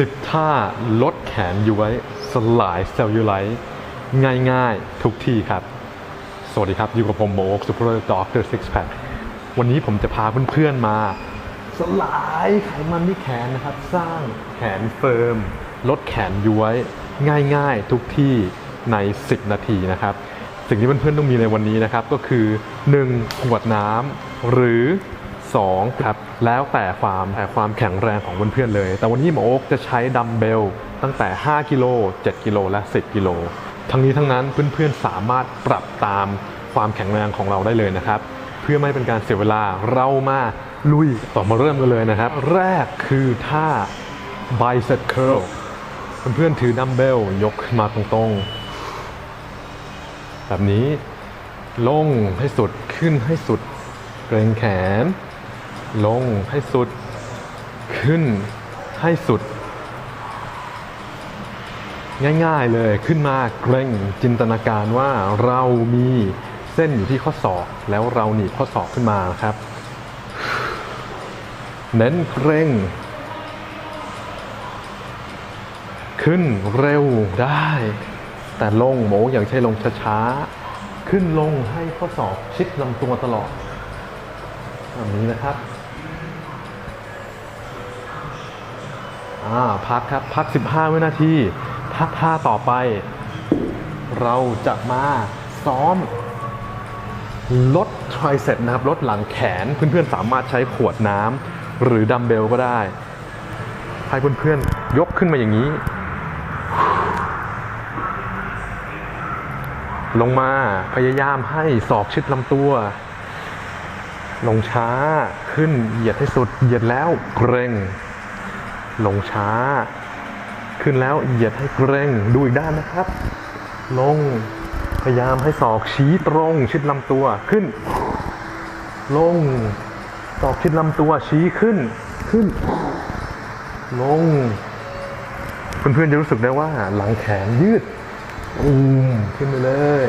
10 ท่าลดแขนย้วย สลายเซลลูไลท์ง่ายๆ ทุกที่ครับ สวัสดีครับ อยู่กับผมโมกซูเปอร์ด็อกเตอร์ซิกแพควันนี้ผมจะพาเพื่อนๆมา สลายไขมันที่แขนนะครับ สร้างแขนเฟิร์ม ลดแขนย้วย ง่ายๆ ทุกที่ใน 10 นาทีนะครับ สิ่งที่เพื่อนๆต้องมีในวันนี้นะครับ ก็คือ 1. ขวดน้ำหรือ 2ครับแล้วแต่ความแต่ความแข็งแรงของเพื่อนๆเลย แต่วันนี้หมอโอ๊กจะใช้ดัมเบลตั้งแต่ 5 กิโล 7 กิโล และ 10 กิโล ทั้งนี้ทั้งนั้นเพื่อนๆสามารถปรับตามความแข็งแรงของเราได้เลยนะครับ เพื่อไม่เป็นการเสียเวลาเรามาลุยต่อมาเริ่มกันเลยนะครับ แรกคือท่า bicep curl เพื่อนๆถือดัมเบลยกขึ้นมาตรงๆ แบบนี้ลงให้สุดขึ้นให้สุด เกรงแขน ลงให้สุด ขึ้นให้สุด ง่ายๆเลยขึ้นมาเกรงจินตนาการว่าเรามีเส้นอยู่ที่ข้อศอกแล้วเราหนีบข้อศอกขึ้นมาครับ เน้นเกรงขึ้นเร็วได้ แต่ลงโมอย่างใช่ลงช้าๆ ขึ้นลงให้ข้อศอกชิดลำตัวตลอดแบบนี้นะครับ อ่าพักครับพัก 15 วินาทีพักท่าต่อไป เราจะมาซ้อม ลดทริเซปนะครับลดหลังแขนเพื่อนๆสามารถใช้ขวดน้ำหรือดัมเบลก็ได้ ให้เพื่อนๆยกขึ้นมาอย่างนี้ ลงมาพยายามให้ศอกชิดลำตัว ลงช้าขึ้นเหยียดให้สุดเหยียดแล้วเกร็ง ลงช้า ขึ้นแล้วเหยียดให้เกรงดูอีกด้านนะครับ ลงพยายามให้ศอกชี้ตรงชิดลำตัวขึ้น ลงศอกชิดลำตัวชี้ขึ้นขึ้น ลง เพื่อนๆจะรู้สึกได้ว่าหลังแขนยืดอูมขึ้นไปเลย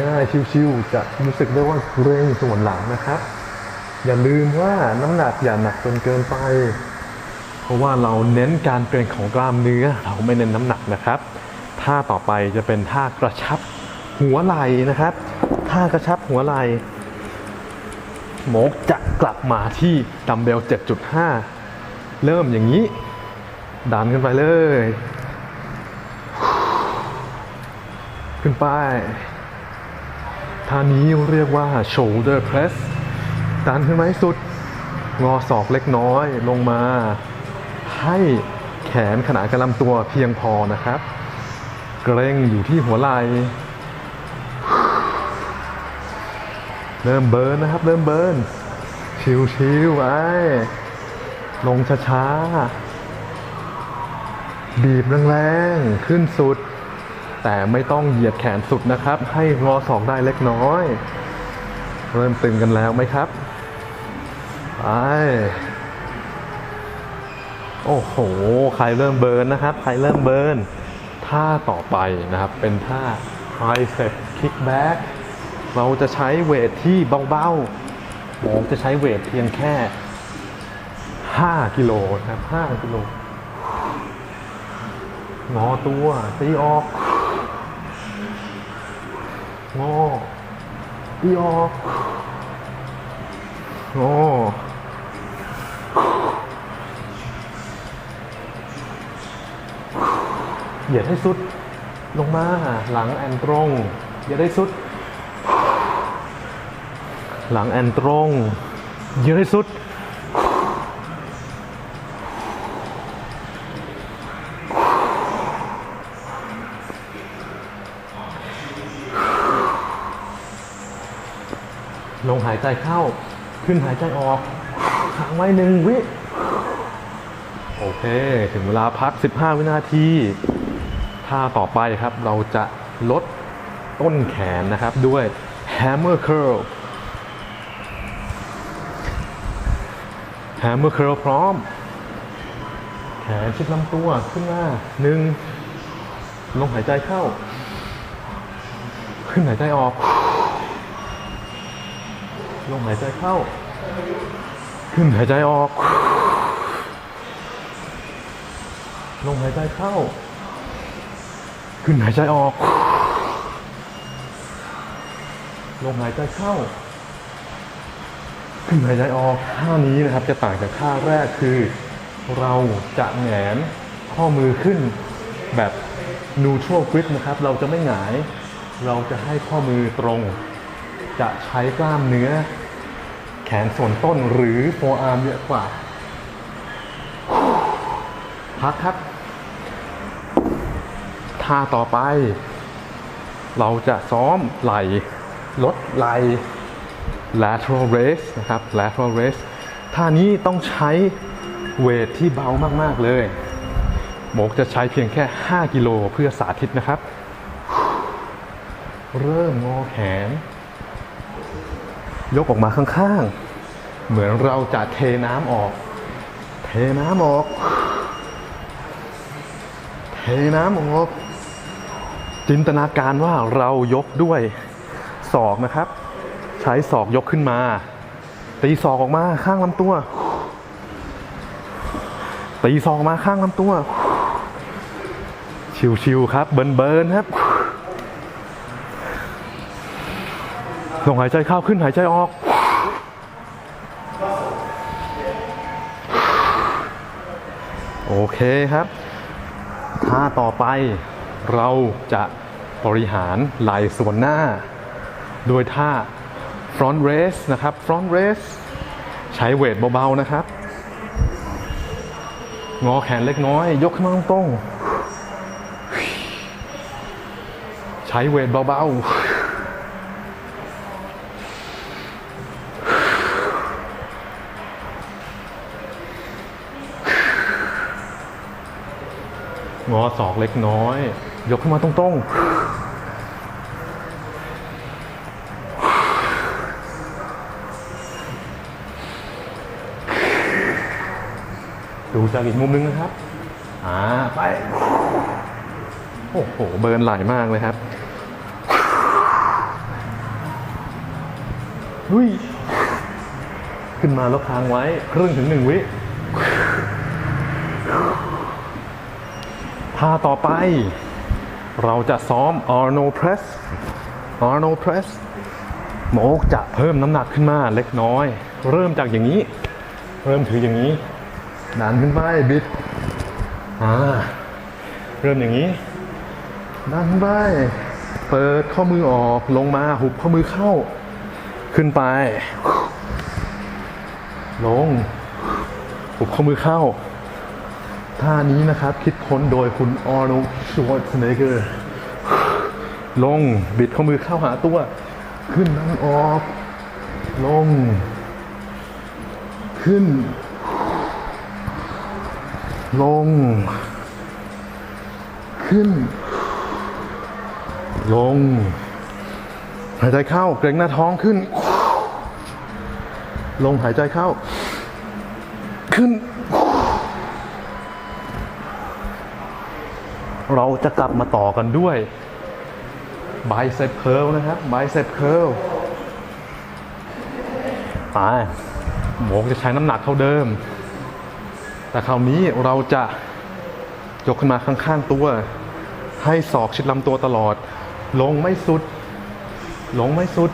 ง่ายๆชิวๆจะรู้สึกได้ว่าเกรงส่วนหลังนะครับ อย่าลืมว่าน้ำหนักอย่าหนักจนเกินไป ราะว่าเราเน้นการเกรงของกล้ามเนื้อ เราไม่เน้นน้ำหนักนะครับ ท่าต่อไปจะเป็นท่ากระชับหัวไหล่นะครับ ท่ากระชับหัวไหล่โมกจะกลับมาที่ดัมเบล 7.5 เริ่มอย่างนี้ ดันขึ้นไปเลย ขึ้นไป ท่านี้เรียกว่า shoulder press ดันขึ้นมาให้สุด งอศอกเล็กน้อยลงมา ให้แขนขนานกับลำตัวเพียงพอนะครับ เกรงอยู่ที่หัวไหล่เริ่มเบิร์นนะครับ เริ่มเบิร์นชิวๆไว้ลงช้าๆ บีบแรงๆ ขึ้นสุด แต่ไม่ต้องเหยียดแขนสุดนะครับ ให้งอศอกได้เล็กน้อย เริ่มตึงกันแล้วไหมครับ ไป โอ้โห ใครเริ่มเบิร์นนะครับ ใครเริ่มเบิร์นท่าต่อไปนะครับ เป็นท่า tricep kickback เราจะใช้เวทที่เบาๆหมอจะใช้เวทเพียงแค่ 5 กิโลนะครับ5กิโลงอตัวตีออกงอตีออกงอ เหยียดให้สุดลงมาหลังแอนตรงเหยียดให้สุด หลังแอนตรงเหยียดให้สุด ลงหายใจเข้า ขึ้นหายใจออกค้างไว้หนึ่งวิ โอเค ถึงเวลาพัก 15 วินาที ท่าต่อไปครับ เราจะลดต้นแขนนะครับด้วย hammer curl hammer curl พร้อม แขนชิดลำตัวขึ้นมาหนึ่งลงหายใจเข้า ขึ้นหายใจออก ลงหายใจเข้า ขึ้นหายใจออก ลงหายใจเข้า ขึ้นหายใจออกลงหายใจเข้า ขึ้นหายใจออกท่านี้นะครับจะต่างจากท่าแรกคือ เราจะแหงนข้อมือขึ้นแบบ neutral grip นะครับ เราจะไม่หงาย เราจะให้ข้อมือตรง จะใช้กล้ามเนื้อ แขนส่วนต้นหรือ forearm เยอะกว่า พักครับ ท่าต่อไป เราจะซ้อมไหลลดไหล lateral raise นะครับ lateral raise ท่านี้ต้องใช้เวทที่เบามาก ๆ เลยโมกจะใช้เพียงแค่ 5 กิโลเพื่อสาธิตนะครับ เริ่มงอแขน ยกออกมาข้างๆ เหมือนเราจะเทน้ำออก เทน้ำออก เทน้ำออก จินตนาการว่าเรายกด้วยศอกนะครับ ใช้ศอกยกขึ้นมา ตีศอกออกมาข้างลำตัว ตีศอกออกมาข้างลำตัว ชิวๆครับ เบิร์นๆครับลงหายใจเข้าขึ้นหายใจออก โอเคครับท่าต่อไป เราจะบริหารไหล่ส่วนหน้า โดยท่า front raise นะครับ front raise ใช้เวทเบาๆนะครับ งอแขนเล็กน้อย ยกขึ้นมาตรงๆใช้เวทเบาๆงอศอกเล็กน้อยยกขึ้นมาตรงๆ ดูจากอีกมุมนึงนะครับ อ่า ไป โอ้โห เบิร์นไหลมากเลยครับเฮ้ยขึ้นมาแล้วค้างไว้ครึ่งถึงหนึ่งวิท่าต่อไป เราจะซ้อม Arnold Press Arnold Press โมกจะเพิ่มน้ำหนักขึ้นมาเล็กน้อย เริ่มจากอย่างนี้ เริ่มถืออย่างนี้ดันขึ้นไปบิดอ่าเริ่มอย่างนี้ดันขึ้นไปเปิดข้อมือออกลงมาหุบข้อมือเข้า ขึ้นไป ลงหุบข้อมือเข้า ท่านี้นะครับ คิดค้นโดยคุณออร์โนชวอตเนเกอร์ลง บิดข้อมือเข้าหาตัว ขึ้นนั่งออก ลง ขึ้น ลง ขึ้น ลง หายใจเข้า เกรงหน้าท้องขึ้น ลงหายใจเข้า ขึ้น เราจะกลับมาต่อกันด้วย bicep curl นะครับ bicep curl ไปหมกจะใช้น้ำหนักเท่าเดิม แต่คราวนี้เราจะยกขึ้นมาข้างๆตัว ให้ศอกชิดลำตัวตลอด ลงไม่สุด ลงไม่สุด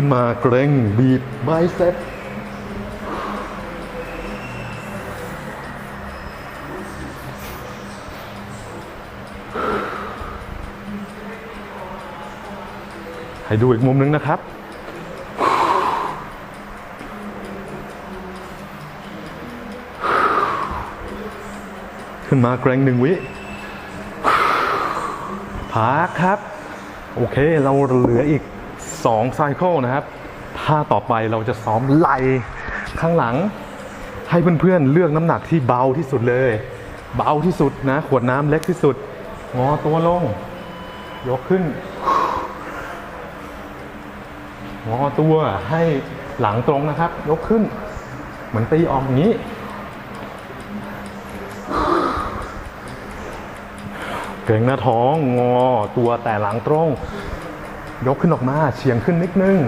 ขึ้นมาเกรงบีบไบเซ็ปให้ดูอีกมุมนึงนะครับ ขึ้นมาเกรงหนึ่งวิพักครับ โอเค เราเหลืออีก 2ไซเคิลนะครับท่าต่อไปเราจะซ้อมไหลข้างหลัง ให้เพื่อนๆเลือกน้ำหนักที่เบาที่สุดเลย เบาที่สุดนะ ขวดน้ำเล็กที่สุด งอตัวลง ยกขึ้น งอตัวให้หลังตรงนะครับ ยกขึ้น เหมือนตีออกอย่างนี้เกรงหน้าท้องงอตัวแต่หลังตรง ยกขึ้นออกมาเฉียงขึ้นนิดนึง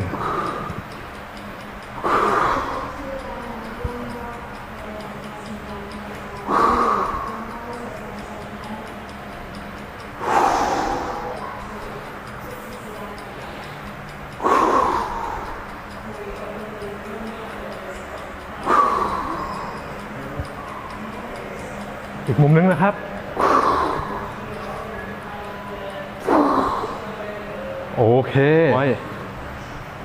อีกมุมนึงนะครับ โอเค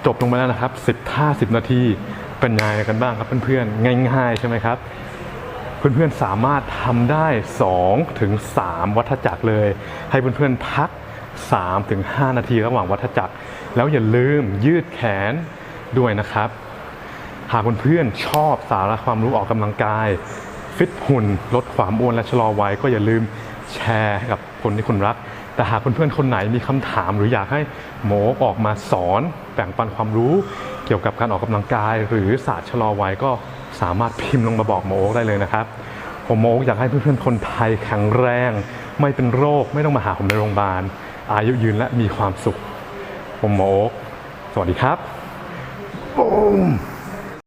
จบลงไปแล้วนะครับ 10ท่า10 นาทีเป็นยังไงกันบ้างครับเพื่อนๆง่ายๆใช่ไหมครับเพื่อนๆสามารถทำได้2ถึง3วัฏจักรเลย ให้เพื่อนๆพัก3ถึง5นาทีระหว่างวัฏจักร แล้วอย่าลืมยืดแขนด้วยนะครับ หากเพื่อนๆชอบสาระความรู้ออกกำลังกาย ฟิตหุ่นลดความอ้วนและชะลอวัยก็อย่าลืมแชร์ให้กับคนที่คุณรัก แต่หากเพื่อนๆคนไหนมีคำถาม หรืออยากให้โมกออกมาสอนแบ่งปันความรู้ เกี่ยวกับการออกกำลังกาย หรือศาสตร์ชะลอวัยก็สามารถพิมพ์ลงมาบอกโมกได้เลยนะครับผมโมกอยากให้เพื่อนๆคนไทยแข็งแรง ไม่เป็นโรคไม่ต้องมาหาผมในโรงพยาบาล อายุยืนและมีความสุข ผมโมกสวัสดีครับ Boom.